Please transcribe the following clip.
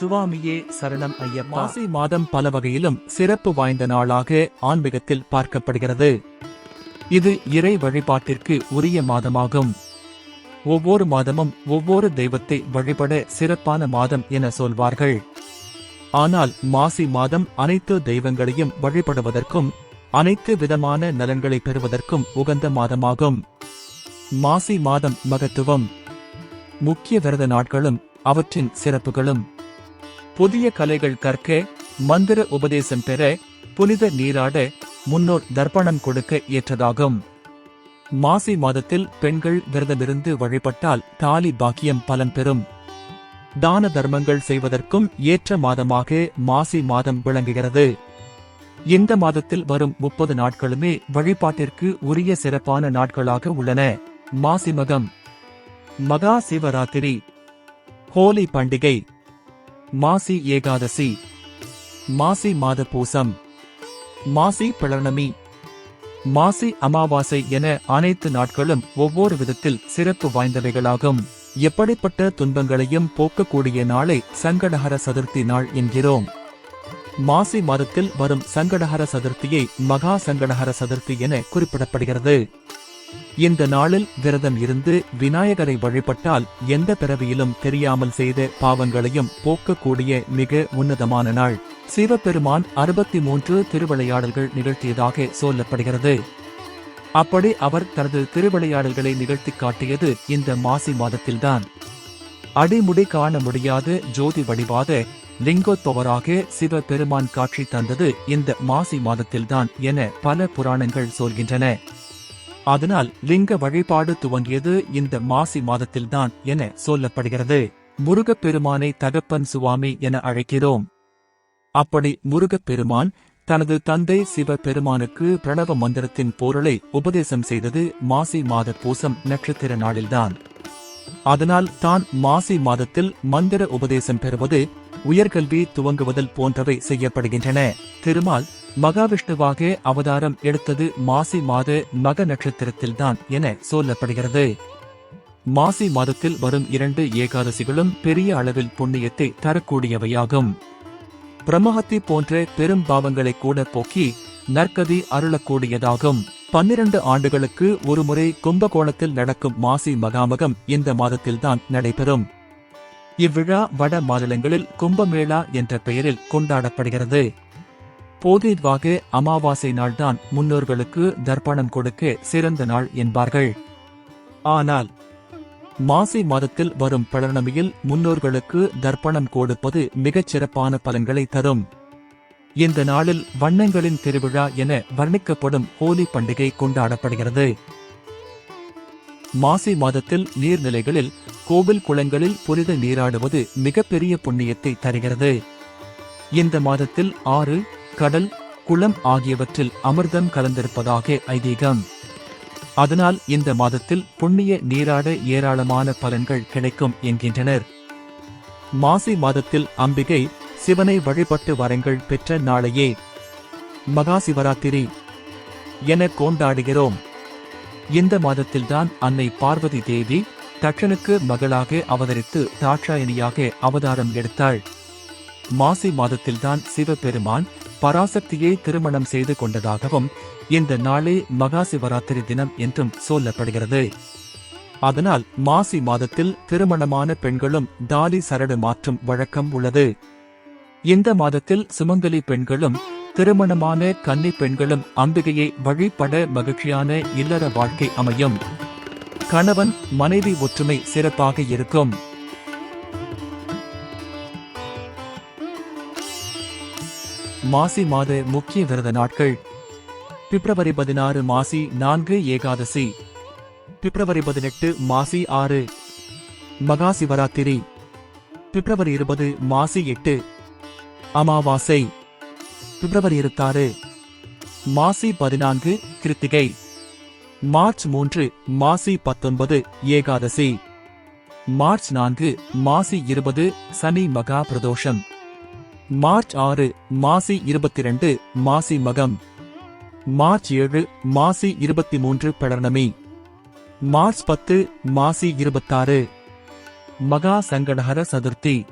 சுவாமியே சரணம் ஐயப்பா. மாசி மாதம் பல வகையிலும் சிறப்பு வாய்ந்த நாளாக ஆன்மீகத்தில் பார்க்கப்படுகிறது. இது இறை வழிபாட்டிற்கு உரிய மாதமாகும். ஒவ்வொரு மாதமும் ஒவ்வொரு தெய்வத்தை வழிபட சிறப்பான மாதம் என சொல்வார்கள். ஆனால் மாசி மாதம் அனைத்து தெய்வங்களையும் வழிபடுவதற்கும் அனைத்து விதமான நலன்களை பெறுவதற்கும் உகந்த மாதமாகும். மாசி மாதம் மகத்துவம். முக்கிய விரத நாட்களும் அவற்றின் சிறப்புகளும். புதிய கலைகள் கற்க மந்திர உபதேசம் பெற புனித நீராட முன்னோர் தர்ப்பணம் கொடுக்க ஏற்றதாகும். மாசி மாதத்தில் பெண்கள் விரதமிருந்து வழிபட்டால் தாலி பாக்கியம் பலன் பெறும். தான தர்மங்கள் செய்வதற்கும் ஏற்ற மாதமாக மாசி மாதம் விளங்குகிறது. இந்த மாதத்தில் வரும் முப்பது நாட்களுமே வழிபாட்டிற்கு உரிய சிறப்பான நாட்களாக உள்ளன. மாசி மகம். மகா சிவராத்திரி. ஹோலி பண்டிகை. மாசி ஏகாதசி மாசி மாத பூசம் மாசி பிளர்ணமி மாசி அமாவாசை என அனைத்து நாட்களும் ஒவ்வொரு விதத்தில் சிறப்பு வாய்ந்தவைகளாகும். எப்படிப்பட்ட துன்பங்களையும் போக்கக்கூடிய நாளை சங்கடஹர சதுர்த்தி நாள் என்கிறோம். மாசி மாதத்தில் வரும் சங்கடஹர சதுர்த்தியை மகா சங்கடஹர சதுர்த்தி என குறிப்பிடப்படுகிறது. இந்த நாளில் விரதம் இருந்து விநாயகரை வழிபட்டால் எந்த பிறவியிலும் தெரியாமல் செய்த பாவங்களையும் போக்கக்கூடிய மிக உன்னதமான நாள். சிவபெருமான் அறுபத்தி மூன்று திருவிளையாடல்கள் நிகழ்த்தியதாக சொல்லப்படுகிறது. அப்படி அவர் தனது திருவிளையாடல்களை நிகழ்த்தி காட்டியது இந்த மாசி மாதத்தில்தான். அடிமுடி காண முடியாத ஜோதி வடிவாத லிங்கோத்பவராக சிவபெருமான் காட்சி தந்தது இந்த மாசி மாதத்தில்தான் என பல புராணங்கள் சொல்கின்றன. அதனால் லிங்க வழிபாடு துவங்கியது இந்த மாசி மாதத்தில்தான் என சொல்லப்படுகிறது. முருகப்பெருமானை தகப்பன் சுவாமி என அழைக்கிறோம். அப்படி முருகப்பெருமான் தனது தந்தை சிவபெருமானுக்கு பிரணவ மந்திரத்தின் பொருளை உபதேசம் செய்தது மாசி மாத பூசம் நட்சத்திர நாளில்தான். அதனால் தான் மாசி மாதத்தில் மந்திர உபதேசம் பெறுவது உயர்கல்வி துவங்குவதல் போன்றவை செய்யப்படுகின்றன. திருமால் மகாவிஷ்ணுவாக அவதாரம் எடுத்தது மாசி மாத மக நட்சத்திரத்தில்தான் என சொல்லப்படுகிறது. மாசி மாதத்தில் வரும் இரண்டு ஏகாதசிகளும் பெரிய அளவில் புண்ணியத்தை தரக்கூடியவையாகும். பிரம்மஹத்தி போன்ற பெரும் பாவங்களை கூட போக்கி நற்கதி அருளக்கூடியதாகும். பன்னிரண்டு ஆண்டுகளுக்கு ஒருமுறை கும்பகோணத்தில் நடக்கும் மாசி மகாமகம் இந்த மாதத்தில்தான் நடைபெறும். இவ்விழா வட மாநிலங்களில் கும்பமேளா என்ற பெயரில் கொண்டாடப்படுகிறது. போதிர்வாக அமாவாசை நாள்தான் முன்னோர்களுக்கு தர்ப்பணம் கொடுக்க சிறந்த நாள் என்பார்கள். ஆனால் மாசி மாதத்தில் வரும் பழனமியில் முன்னோர்களுக்கு தர்ப்பணம் கொடுப்பது மிகச் சிறப்பான பலன்களை தரும். இந்த நாளில் வண்ணங்களின் திருவிழா என வர்ணிக்கப்படும் ஹோலி பண்டிகை கொண்டாடப்படுகிறது. மாசி மாதத்தில் நீர்நிலைகளில் கோவில் குளங்களில் புனித நீராடுவது மிகப்பெரிய புண்ணியத்தை தருகிறது. இந்த மாதத்தில் ஆறு கடல் குளம் ஆகியவற்றில் அமிர்தம் கலந்திருப்பதாக ஐதீகம். அதனால் இந்த மாதத்தில் புண்ணிய நீராட ஏராளமான பலன்கள் கிடைக்கும் என்கின்றனர். மாசி மாதத்தில் அம்பிகை சிவனை வழிபட்டு வரங்கள் பெற்ற நாளையே. மகா சிவராத்திரி. என கொண்டாடுகிறோம். இந்த மாதத்தில்தான் அன்னை பார்வதி தேவி தட்சனுக்கு மகளாக அவதரித்து தாட்சாயணியாக அவதாரம் எடுத்தாள். மாசி மாதத்தில்தான் சிவபெருமான் பராசக்தியை திருமணம் செய்து கொண்டதாகவும் இந்த நாளே மகா சிவராத்திரி தினம் என்றும் சொல்லப்படுகிறது. அதனால் மாசி மாதத்தில் திருமணமான பெண்களும் தாலி சரடு மாற்றும் வழக்கம் உள்ளது. இந்த மாதத்தில் சுமங்கலி பெண்களும் திருமணமான கன்னி பெண்களும் அம்பிகையை வழிபட மகிழ்ச்சியான இல்லற வாழ்க்கை அமையும். கணவன் மனைவி ஒற்றுமை சிறப்பாக இருக்கும். மாசி மாத முக்கிய விரத நாட்கள். பிப்ரவரி பதினாறு மாசி நான்கு ஏகாதசி. பிப்ரவரி பதினெட்டு மாசி ஆறு. மகா சிவராத்திரி. பிப்ரவரி இருபது மாசி எட்டு. அமாவாசை. பிப்ரவரி இருபத்தாறு மாசி பதினான்கு கிருத்திகை. மார்ச் மூன்று மாசி பத்தொன்பது ஏகாதசி. மார்ச் நான்கு மாசி இருபது சனி மகா பிரதோஷம். மார்ச் ஆறு மாசி இருபத்தி ரெண்டு மாசி மகம். மார்ச் ஏழு மாசி இருபத்தி மூன்று பௌர்ணமி மார்ச் பத்து மாசி இருபத்தாறு. மகா சங்கடஹர சதுர்த்தி.